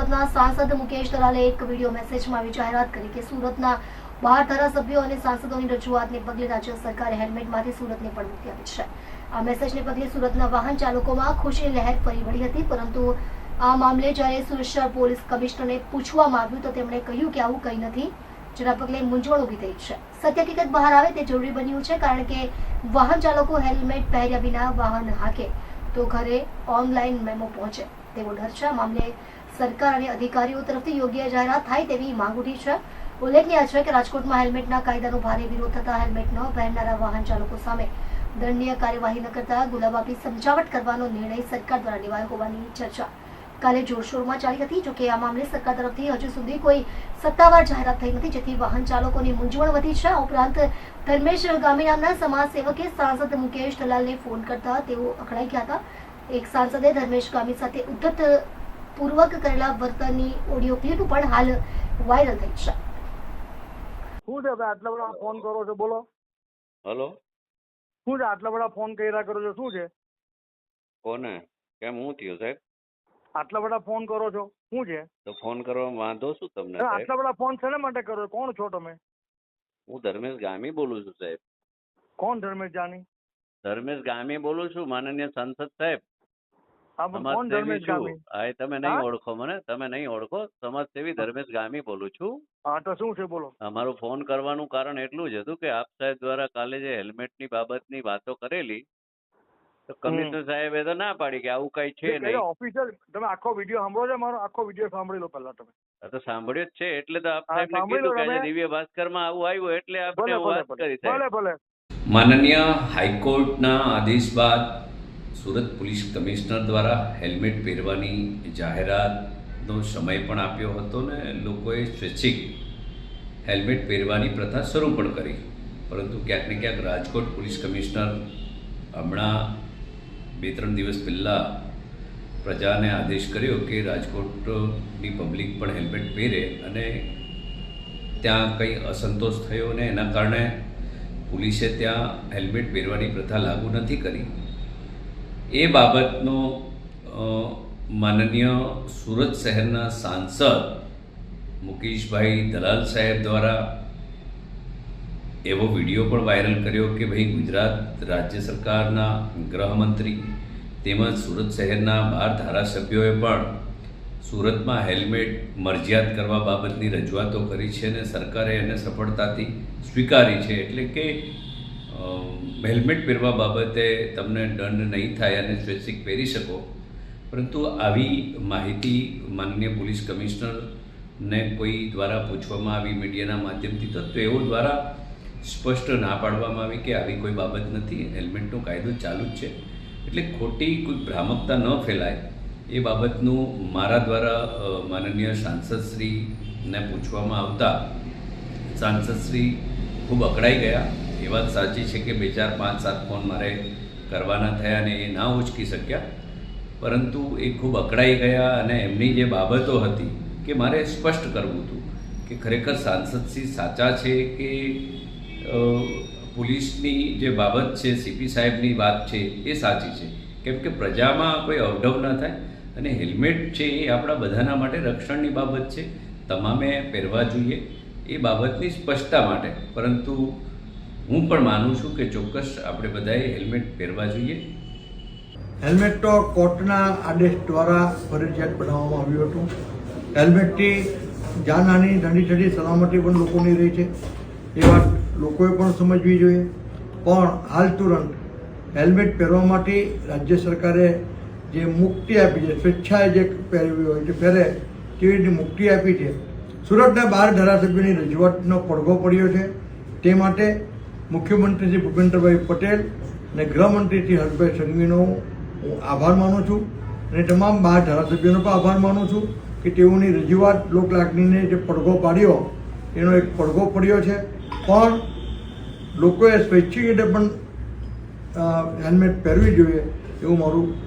સુરતના સાંસદ મુકેશ દલાલે એક વીડિયો મેસેજમાં આવી જાહેરાત કરી કે સુરતના બાર ધારાસભ્યો અને સાંસદોની રજૂઆતને પગલે રાજ્ય સરકારે હેલ્મેટમાંથી સુરતને પણ મુક્તિ આપી છે. આ મેસેજને પગલે સુરતના વાહન ચાલકોમાં ખુશીની લહેર ફરી વળી હતી, પરંતુ આ મામલે જ્યારે સુરક્ષા પોલીસ કમિશનરને પૂછવામાં આવ્યું તો તેમણે કહ્યું કે આવું કંઈ નથી, જેના પગલે મૂંઝવણ ઊભી થઈ છે. સત્ય હકીકત બહાર આવે તે જરૂરી બન્યું છે, કારણ કે વાહન ચાલકો હેલ્મેટ પહેર્યા વિના વાહન હાકે તો ઘરે ઓનલાઈન મેમો પહોંચે તેવો ડર છે. આ મામલે સરકાર અને અધિકારીઓ તરફથી યોગ્ય જાહેરાત થાય તેવી માંગ ઉઠી છે. ઉલ્લેખનીય છે કે રાજકોટમાં હેલ્મેટના કાયદાનો ભારે વિરોધ થતા હેલ્મેટ ન પહેરનારા વાહન ચાલકો સામે દંડનીય કાર્યવાહી ન કરતા ગુલાબ આપી સમજાવટ કરવાનો નિર્ણય સરકાર દ્વારા લેવાયો હોવાની ચર્ચા કાલે જોરશોરમાં ચાલી હતી, જોકે આ મામલે સરકાર તરફથી હજુ સુધી કોઈ સત્તાવાર જાહેરાત થઈ નથી, જેથી વાહન ચાલકોની મૂંઝવણ વધી છે. ઉપરાંત ધર્મેશ ગામી નામના સમાજ સેવકે સાંસદ મુકેશ દલાલને ફોન કરતા તેઓ અકળાઈ ગયા હતા. એક સાંસદે ધર્મેશ ગામી સાથે ઉદ્ધત પૂર્વક કરેલા વર્તનની ઓડિયો ક્લિપ પણ હાલ વાયરલ થઈ છે. શું છે? ભાઈ આટલા બધા ફોન કરો છો? બોલો. હલો. શું છે? આટલા બધા ફોન કર્યા કરો છો? શું છે? કોને? કેમ? હું થયું સાહેબ? આટલા બધા ફોન કરો છો? શું છે? તો ફોન કરવામાં વાંધો શું તમને આટલા બધા ફોન શેના માટે કરો છો? કોણ છો તમે? હું ધર્મેશ ગામી બોલું છું સાહેબ. કોણ ધર્મેશ જાની? ધર્મેશ ગામી બોલું છું માનનીય સંસદ સાહેબ. તમે હા? નહીં ઓળખો મને તમે નહીં ઓળખો. સમાજસેવી ધર્મેશ ગામી બોલું છું. હા તો શું છે? બોલો. અમારો ફોન કરવાનું કારણ એટલું જ હતું કે આપ સાહેબ દ્વારા કાલે જે હેલ્મેટની બાબતની વાતો કરેલી તો કમિશનર સાહેબે તો ના પાડી કે આવું કઈ છે નહીં. ઓફિસર તમે આખો વીડિયો સાંભળો છો મારો? આખો વીડિયો સાંભળી લો પહેલા તમે. આ તો સાંભળ્યો જ છે એટલે તો આપ સાહેબને કીધું કે દિવ્ય ભાસ્કરમાં આવું આવ્યું એટલે આપણે વાત કરી સાહેબ. ભલે ભલે. માનનીય હાઈકોર્ટના આદેશ બાદ સુરત પોલીસ કમિશનર દ્વારા હેલ્મેટ પહેરવાની જાહેરાતનો સમય પણ આપ્યો હતો ને લોકોએ સ્વૈચ્છિક હેલ્મેટ પહેરવાની પ્રથા શરૂ પણ કરી. પરંતુ ક્યાંક ને ક્યાંક રાજકોટ પોલીસ કમિશનર હમણાં બે ત્રણ દિવસ પહેલાં પ્રજાને આદેશ કર્યો કે રાજકોટની પબ્લિક પણ હેલ્મેટ પહેરે અને ત્યાં કંઈ અસંતોષ થયો ને એના કારણે પોલીસે ત્યાં હેલ્મેટ પહેરવાની પ્રથા લાગુ નથી કરી. એ બાબતનો માનનીય સુરત શહેરના સાંસદ મુકેશભાઈ દલાલ સાહેબ દ્વારા એવો વીડિયો પણ વાયરલ કર્યો કે ભાઈ ગુજરાત રાજ્ય સરકારના ગૃહમંત્રી તેમજ સુરત શહેરના બાર ધારાસભ્યોએ પણ સુરતમાં હેલ્મેટ મરજિયાત કરવા બાબતની રજૂઆતો કરી છે અને સરકારે એને સફળતાથી સ્વીકારી છે. એટલે કે હેલ્મેટ પહેરવા બાબતે તમને દંડ નહીં થાય અને સ્વૈચ્છિક પહેરી શકો. પરંતુ આવી માહિતી માનનીય પોલીસ કમિશનરને કોઈ દ્વારા પૂછવામાં આવી મીડિયાના માધ્યમથી, તો તેઓ દ્વારા સ્પષ્ટ ના પાડવામાં આવી કે આવી કોઈ બાબત નથી. હેલ્મેટનો કાયદો ચાલુ જ છે. એટલે ખોટી કોઈ ભ્રામકતા ન ફેલાય એ બાબતનું મારા દ્વારા માનનીય સાંસદશ્રીને પૂછવામાં આવતા સાંસદશ્રી ખૂબ અકળાઈ ગયા. એ વાત સાચી છે કે બે ચાર પાંચ સાત ફોન મારે કરવાના થયા અને એ ના ઉચકી શક્યા. પરંતુ એ ખૂબ અકળાઈ ગયા અને એમની જે બાબતો હતી કે મારે સ્પષ્ટ કરવું હતું કે ખરેખર સાંસદશ્રી સાચા છે કે પોલીસની જે બાબત છે, સીપી સાહેબની વાત છે એ સાચી છે. કેમ કે પ્રજામાં કોઈ અવઢવ ન થાય અને હેલ્મેટ છે એ આપણા બધાના માટે રક્ષણની બાબત છે. તમામે પહેરવા જોઈએ એ બાબતની સ્પષ્ટતા માટે. પરંતુ હું પણ માનું છું કે ચોક્કસ આપણે બધાએ હેલ્મેટ પહેરવા જોઈએ. હેલ્મેટ તો કોર્ટના આદેશ દ્વારા ફરજિયાત બનાવવામાં આવ્યું હતું. હેલ્મેટથી જાનહાની ઠંડી ઠંડી સલામતી પણ લોકોની રહી છે. એ વાત લોકોએ પણ સમજવી જોઈએ. પણ હાલ તુરંત હેલ્મેટ પહેરવા માટે રાજ્ય સરકારે જે મુક્તિ આપી છે, સ્વેચ્છાએ જે પહેરવી હોય છે, પહેરે તેવી રીતે મુક્તિ આપી છે. સુરતના બાર ધારાસભ્યોની રજૂઆતનો પડઘો પડ્યો છે. તે માટે મુખ્યમંત્રી શ્રી ભૂપેન્દ્રભાઈ પટેલ અને ગૃહમંત્રી શ્રી હર્ષભાઈ સંઘવીનો હું આભાર માનું છું અને તમામ બાર ધારાસભ્યોનો પણ આભાર માનું છું કે તેઓની રજૂઆત લોકલાગણીને જે પડઘો પાડ્યો, એનો એક પડઘો પડ્યો છે. પણ લોકોએ સ્વૈચ્છિક રીતે પણ હેલ્મેટ પહેરવી જોઈએ એવું મારું